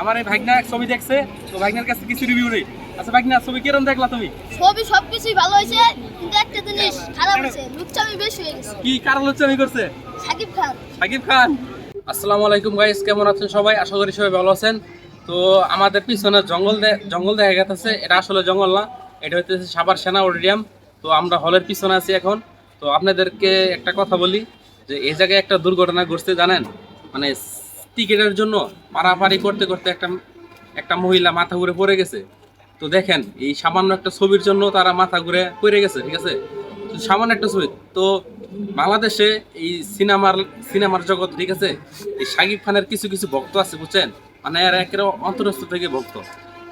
আমার এই ভাগনা ছবি দেখছে তো ভাগনার কাছে কিছু রিভিউ নেই। আচ্ছা ভাগনা ছবি কিরম দেখলা তুমি? ছবি সবকিছুই ভালো হয়েছে কিন্তু একটা জিনিস খারাপ হয়েছে লুচ্চামি বেশি হয়ে গেছে। কি কারণ আমি করছে? সাকিব খান। সাকিব খান। আসসালামু আলাইকুম গাইস কেমন আছেন সবাই? আশা করি সবাই ভালো আছেন। তো আমাদের পিছনে জঙ্গল জঙ্গল দেখা গেছে এটা আসলে জঙ্গল না এটা হচ্ছে সাবার সেনা অডিটোরিয়াম। তো আমরা হলের পিছনে আছি এখন। তো আপনাদেরকে একটা কথা বলি যে এই জায়গায় একটা দুর্ঘটনা ঘটছে জানেন? মানে টিকিটের জন্য পারাপারি করতে করতে একটা একটা মহিলা মাথা ঘুরে পড়ে গেছে। তো দেখেন, এই সামান্য একটা ছবির জন্য তারা মাথা ঘুরে পড়ে গেছে, ঠিক আছে? তো সামান্য একটা ছবি। তো বাংলাদেশে এই সিনেমার সিনেমার জগৎ, ঠিক আছে? এই শাকিব খানের কিছু কিছু ভক্ত আছে, বুঝছেন? মানে এর একেবারে অন্তরস্থ থেকে ভক্ত।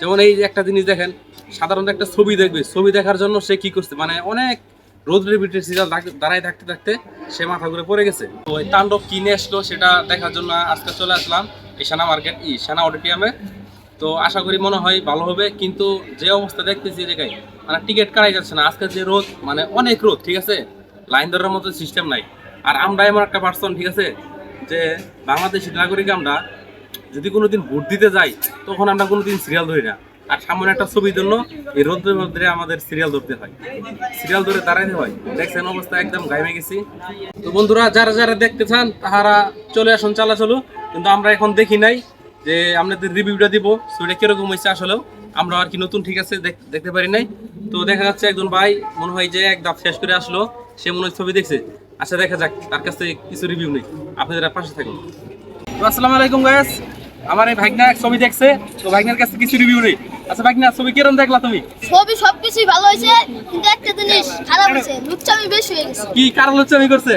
যেমন এই একটা জিনিস দেখেন, সাধারণত একটা ছবি দেখবে, ছবি দেখার জন্য সে কি করছে? মানে অনেক রোদ্রে বিটের সিরিয়াল দাঁড়ায় থাকতে থাকতে সে মাথা ঘুরে পড়ে গেছে। তো এই তাণ্ডব কিনে আসলো সেটা দেখার জন্য আজকে চলে আসলাম এই সেনা মার্কেট এই সেনা অডিটোরিয়ামে। তো আশা করি মনে হয় ভালো হবে, কিন্তু যে অবস্থা দেখতেছি জায়গায় মানে টিকিট কাটাই যাচ্ছে না। আজকে যে রোদ মানে অনেক রোদ, ঠিক আছে? লাইন ধরার মতো সিস্টেম নাই। আর আমরা এমন একটা পার্সন ঠিক আছে? যে বাংলাদেশি নাগরিক আমরা, যদি কোনোদিন ভোট দিতে যাই, তখন আমরা কোনোদিন সিরিয়াল ধরি না। আর সামনে একটা ছবির জন্য এই রোদ্রের মধ্যে আমাদের সিরিয়াল ধরতে হয়। সিরিয়াল ধরে দাঁড়াইতে হয়। দেখছেন অবস্থা একদম গাইমে গেছি। তো বন্ধুরা, যারা যারা দেখতে চান, তাহারা চলে আসুন চালা চলো কিন্তু আমরা এখন দেখি নাই যে আপনাদের রিভিউটা দিব, ছবিটা কীরকম হয়েছে আসলেও। আমরা আর কি নতুন ঠিক আছে দেখ- দেখতে পারি নাই। তো দেখা যাচ্ছে একজন ভাই, মনে হয় যে এক শেষ করে আসলো। সে মনে হয় ছবি দেখছে। আচ্ছা দেখা যাক, তার কাছ থেকে কিছু রিভিউ নেই। আপনাদের পাশে থাকুন। তো আসসালামু আলাইকুম গাইস আমার এই ভাগনা এক ছবি দেখছে। তো ভাগনার কাছে কিছু রিভিউ নেই। আচ্ছা ভাগনা ছবি কিরম দেখলা তুমি? ছবি সবকিছুই ভালো হয়েছে কিন্তু একটা জিনিস খারাপ হয়েছে লুচ্চামি বেশি হয়ে গেছে। কি কারণ লুচ্চামি করছে?